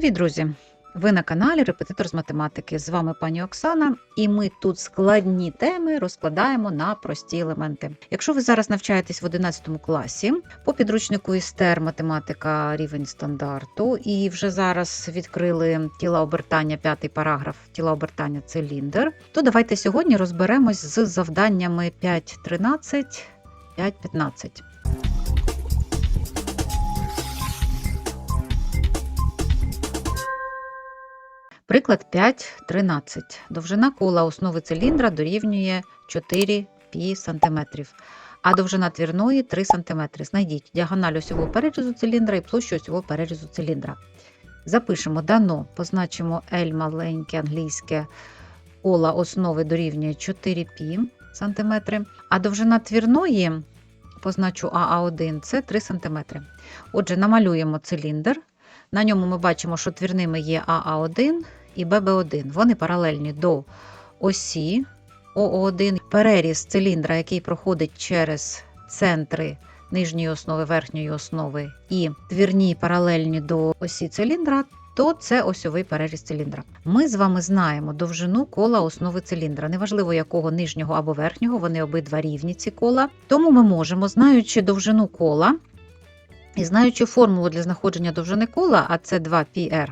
Привіт, друзі! Ви на каналі Репетитор з математики. З вами пані Оксана, і ми тут складні теми розкладаємо на прості елементи. Якщо ви зараз навчаєтесь в 11 класі по підручнику істер математика рівень стандарту, і вже зараз відкрили тіла обертання, п'ятий параграф тіла обертання циліндр, то давайте сьогодні розберемось з завданнями 5.13, 5.15. Приклад 5.13. Довжина кола основи циліндра дорівнює 4 пі сантиметрів, а довжина твірної 3 см. Знайдіть діагональ осьового перерізу циліндра і площу осьового перерізу циліндра. Запишемо дано, позначимо L маленьке англійське кола основи дорівнює 4 пі сантиметри, а довжина твірної позначу АА1 це 3 см. Отже, намалюємо циліндр. На ньому ми бачимо, що твірними є АА1 і ББ1. Вони паралельні до осі ОО1. Переріз циліндра, який проходить через центри нижньої основи, верхньої основи і твірні паралельні до осі циліндра, то це осьовий переріз циліндра. Ми з вами знаємо довжину кола основи циліндра. Неважливо якого нижнього або верхнього, вони обидва рівні ці кола. Тому ми можемо, знаючи довжину кола і знаючи формулу для знаходження довжини кола, а це 2πr,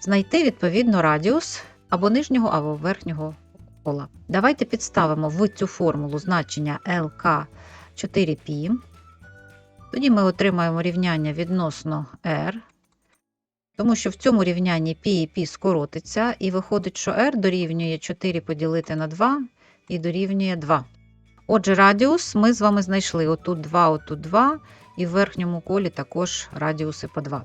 знайти відповідно радіус або нижнього, або верхнього кола. Давайте підставимо в цю формулу значення LK 4π. Тоді ми отримаємо рівняння відносно R, тому що в цьому рівнянні π і π скоротиться, і виходить, що R дорівнює 4 поділити на 2 і дорівнює 2. Отже, радіус ми з вами знайшли отут 2, отут 2, і в верхньому колі також радіуси по 2.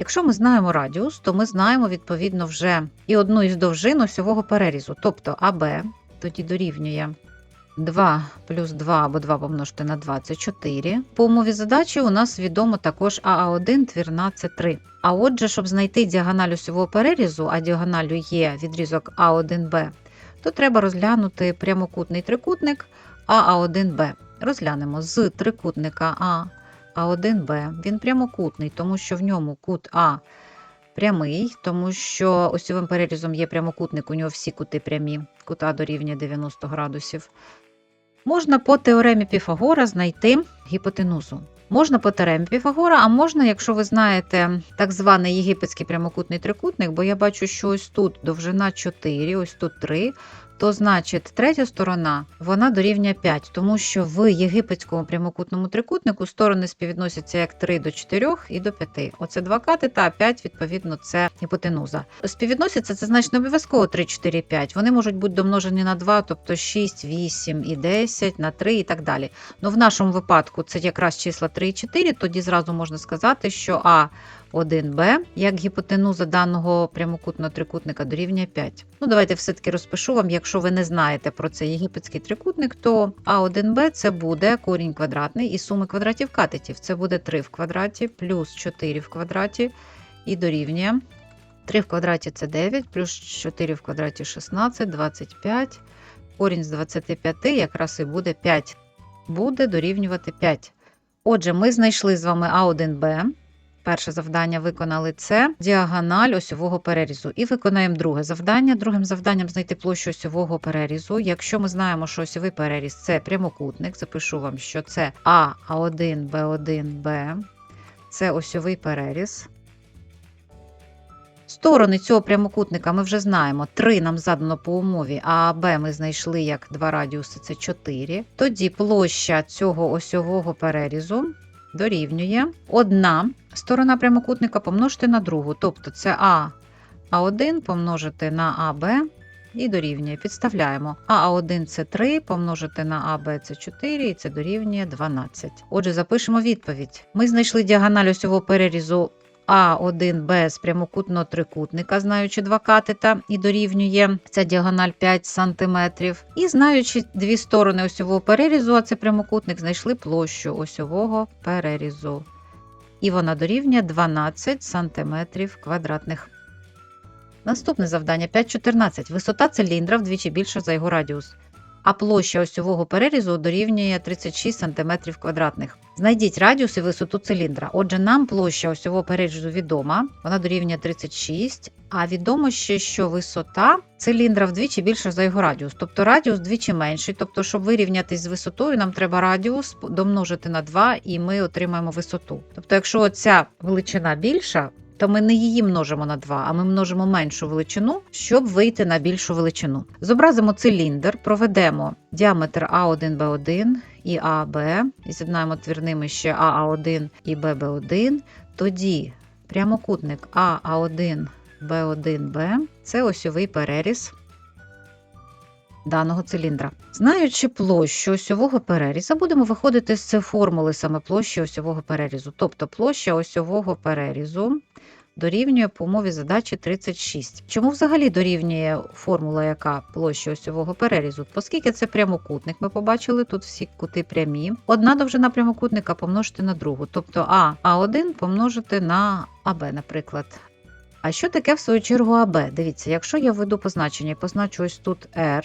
Якщо ми знаємо радіус, то ми знаємо відповідно вже і одну із довжин осьового перерізу, тобто АБ, тоді дорівнює 2 плюс 2 або 2 помножити на 2 це 4. По умові задачі у нас відомо також АА1 твірна це 3. А отже, щоб знайти діагональ осьового перерізу, а діагоналю є відрізок А1Б, то треба розглянути прямокутний трикутник АА1Б. Розглянемо з трикутника А. А1Б. Він прямокутний, тому що в ньому кут А прямий, тому що осьовим перерізом є прямокутник, у нього всі кути прямі, кут А дорівнює 90 градусів. Можна по теоремі Піфагора знайти гіпотенузу. Можна по теоремі Піфагора, а можна, якщо ви знаєте так званий єгипетський прямокутний трикутник, бо я бачу, що ось тут довжина 4, ось тут 3, то значить третя сторона вона дорівнює 5, тому що в єгипетському прямокутному трикутнику сторони співвідносяться як 3 до 4 і до 5. Оце два катета, а 5, відповідно, це гіпотенуза. Співвідносяться це значить не обов'язково 3, 4, 5. Вони можуть бути домножені на 2, тобто 6, 8 і 10, на 3 і так далі. Ну в нашому випадку це якраз числа 3 і 4, тоді зразу можна сказати, що А. 1b, як гіпотенуза даного прямокутного трикутника дорівнює 5. Ну, давайте все-таки розпишу вам, якщо ви не знаєте про цей єгипетський трикутник, то А1b це буде корінь квадратний і суми квадратів катетів. Це буде 3 в квадраті плюс 4 в квадраті і дорівнює 3 в квадраті це 9, плюс 4 в квадраті 16, 25. Корінь з 25 якраз і буде 5. Буде дорівнювати 5. Отже, ми знайшли з вами А1b. Перше завдання виконали це діагональ осьового перерізу. І виконаємо друге завдання. Другим завданням знайти площу осьового перерізу. Якщо ми знаємо, що осьовий переріз це прямокутник, запишу вам, що це А, А1, Б1, Б. Це осьовий переріз. Сторони цього прямокутника ми вже знаємо. 3 нам задано по умові, а Б ми знайшли як два радіуси це 4. Тоді площа цього осьового перерізу дорівнює одна сторона прямокутника помножити на другу. Тобто це А, А1 помножити на АБ і дорівнює. Підставляємо. А1 це 3 помножити на АБ це 4 і це дорівнює 12. Отже, запишемо відповідь. Ми знайшли діагональ осьового перерізу а1Б з прямокутного трикутника, знаючи два катета, і дорівнює ця діагональ 5 см. І знаючи дві сторони осьового перерізу, а це прямокутник, знайшли площу осьового перерізу. І вона дорівнює 12 см квадратних. Наступне завдання 5.14. Висота циліндра вдвічі більша за його радіус. А площа осьового перерізу дорівнює 36 см квадратних. Знайдіть радіус і висоту циліндра. Отже, нам площа осьового перерізу відома, вона дорівнює 36, а відомо ще, що висота циліндра вдвічі більша за його радіус. Тобто радіус вдвічі менший. Тобто, щоб вирівнятись з висотою, нам треба радіус домножити на 2 і ми отримаємо висоту. Тобто, якщо ця величина більша, то ми не її множимо на 2, а ми множимо меншу величину, щоб вийти на більшу величину. Зобразимо циліндр, проведемо діаметр А1, Б1 і АБ, і з'єднаємо твірними ще АА1 і ББ1. Тоді прямокутник АА1, Б1Б це осьовий переріз даного циліндра. Знаючи площу осьового переріза, будемо виходити з формули саме площі осьового перерізу. Тобто площа осьового перерізу дорівнює по умові задачі 36. Чому взагалі дорівнює формула, яка площа осьового перерізу? Оскільки це прямокутник, ми побачили тут всі кути прямі. Одна довжина прямокутника помножити на другу, тобто А А1 помножити на АБ, наприклад. А що таке, в свою чергу, АБ? Дивіться, якщо я введу позначення і позначу ось тут R,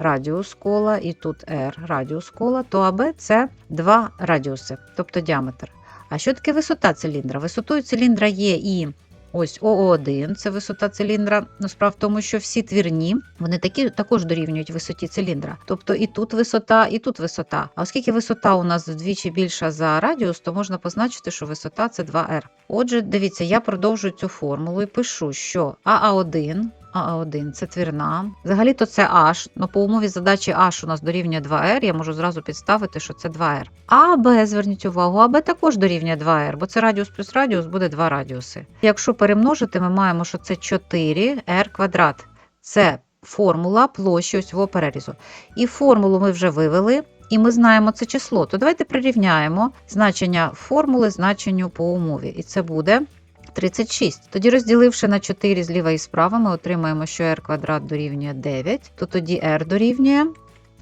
радіус кола, і тут R радіус кола, то АБ це два радіуси, тобто діаметр. А що таке висота циліндра? Висотою циліндра є і ось ОО1, це висота циліндра. Ну, справа в тому, що всі твірні, вони такі також дорівнюють висоті циліндра. Тобто і тут висота, і тут висота. А оскільки висота у нас вдвічі більша за радіус, то можна позначити, що висота це 2R. Отже, дивіться, я продовжую цю формулу і пишу, що АА1 АА1 це твірна. Взагалі-то це H, але по умові задачі H у нас дорівнює 2R, я можу зразу підставити, що це 2R. А Б, зверніть увагу, АБ також дорівнює 2R, бо це радіус плюс радіус буде 2 радіуси. Якщо перемножити, ми маємо, що це 4R квадрат. Це формула площі осьового перерізу. І формулу ми вже вивели. І ми знаємо це число, то давайте прирівняємо значення формули значенню по умові. І це буде 36. Тоді, розділивши на 4 зліва і справа, ми отримаємо, що r квадрат дорівнює 9, то тоді r дорівнює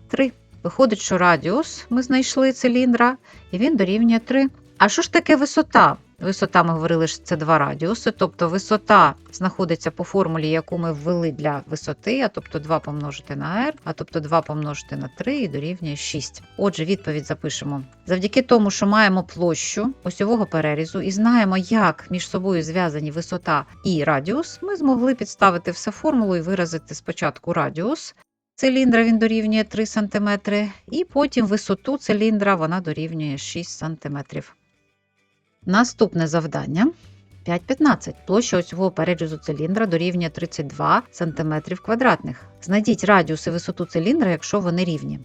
3. Виходить, що радіус ми знайшли циліндра, і він дорівнює 3. А що ж таке висота? Висота, ми говорили, що це два радіуси, тобто висота знаходиться по формулі, яку ми ввели для висоти, а тобто 2 помножити на r, а тобто 2 помножити на 3 і дорівнює 6. Отже, відповідь запишемо. Завдяки тому, що маємо площу осьового перерізу і знаємо, як між собою зв'язані висота і радіус, ми змогли підставити все формулу і виразити спочатку радіус. Циліндра він дорівнює 3 см, і потім висоту циліндра вона дорівнює 6 см. Наступне завдання 5,15. Площа осьового перерізу циліндра дорівнює 32 см квадратних. Знайдіть радіус і висоту циліндра, якщо вони рівні.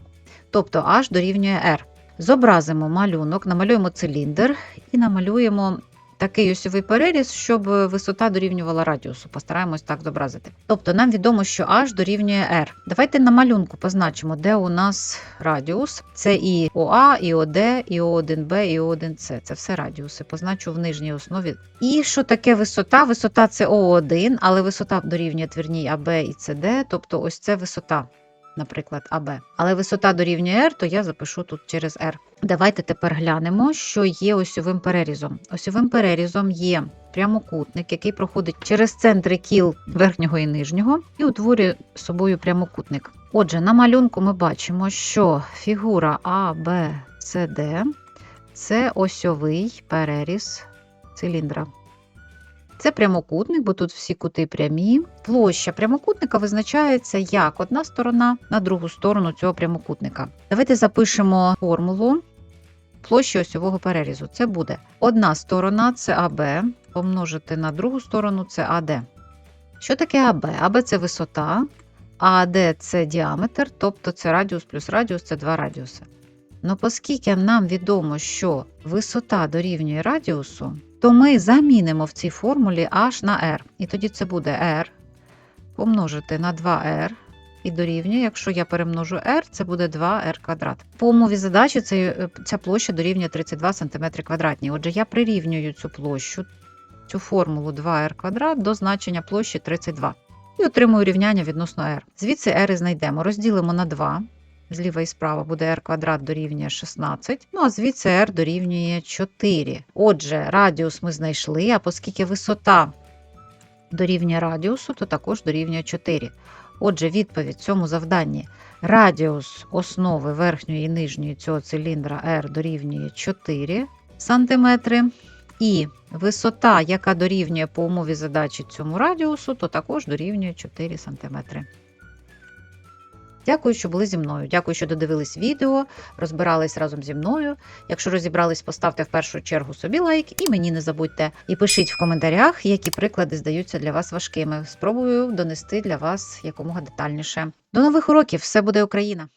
Тобто H дорівнює R. Зобразимо малюнок, намалюємо циліндр і намалюємо такий осьовий переріз, щоб висота дорівнювала радіусу. Постараємось так зобразити. Тобто нам відомо, що H дорівнює R. Давайте на малюнку позначимо, де у нас радіус. Це і ОА, і ОД, і О1Б, і О1С. Це все радіуси. Позначу в нижній основі. І що таке висота? Висота це О1, але висота дорівнює твірній АБ і СД, тобто ось це висота. Наприклад, АБ. Але висота дорівнює R, то я запишу тут через R. Давайте тепер глянемо, що є осьовим перерізом. Осьовим перерізом є прямокутник, який проходить через центри кіл верхнього і нижнього, і утворює собою прямокутник. Отже, на малюнку ми бачимо, що фігура А, Б, С, Д це осьовий переріз циліндра. Це прямокутник, бо тут всі кути прямі. Площа прямокутника визначається як одна сторона на другу сторону цього прямокутника. Давайте запишемо формулу площі осьового перерізу. Це буде одна сторона це АБ, помножити на другу сторону це АД. Що таке АБ? АБ це висота, АД це діаметр, тобто це радіус плюс радіус це два радіуси. Ну, оскільки нам відомо, що висота дорівнює радіусу, то ми замінимо в цій формулі h на r. І тоді це буде r помножити на 2r і дорівнює, якщо я перемножу r, це буде 2r квадрат. По умові задачі це, ця площа дорівнює 32 см квадратні. Отже, я прирівнюю цю площу, цю формулу 2r квадрат до значення площі 32. І отримую рівняння відносно r. Звідси r і знайдемо. Розділимо на 2. Зліва і справа буде r квадрат дорівнює 16, ну а звідси r дорівнює 4. Отже, радіус ми знайшли, а оскільки висота дорівнює радіусу, то також дорівнює 4. Отже, відповідь цьому завданні. Радіус основи верхньої і нижньої цього циліндра R дорівнює 4 см. І висота, яка дорівнює по умові задачі цьому радіусу, то також дорівнює 4 см. Дякую, що були зі мною. Дякую, що додивились відео, розбирались разом зі мною. Якщо розібрались, поставте в першу чергу собі лайк і мені не забудьте. І пишіть в коментарях, які приклади здаються для вас важкими. Спробую донести для вас якомога детальніше. До нових уроків! Все буде Україна!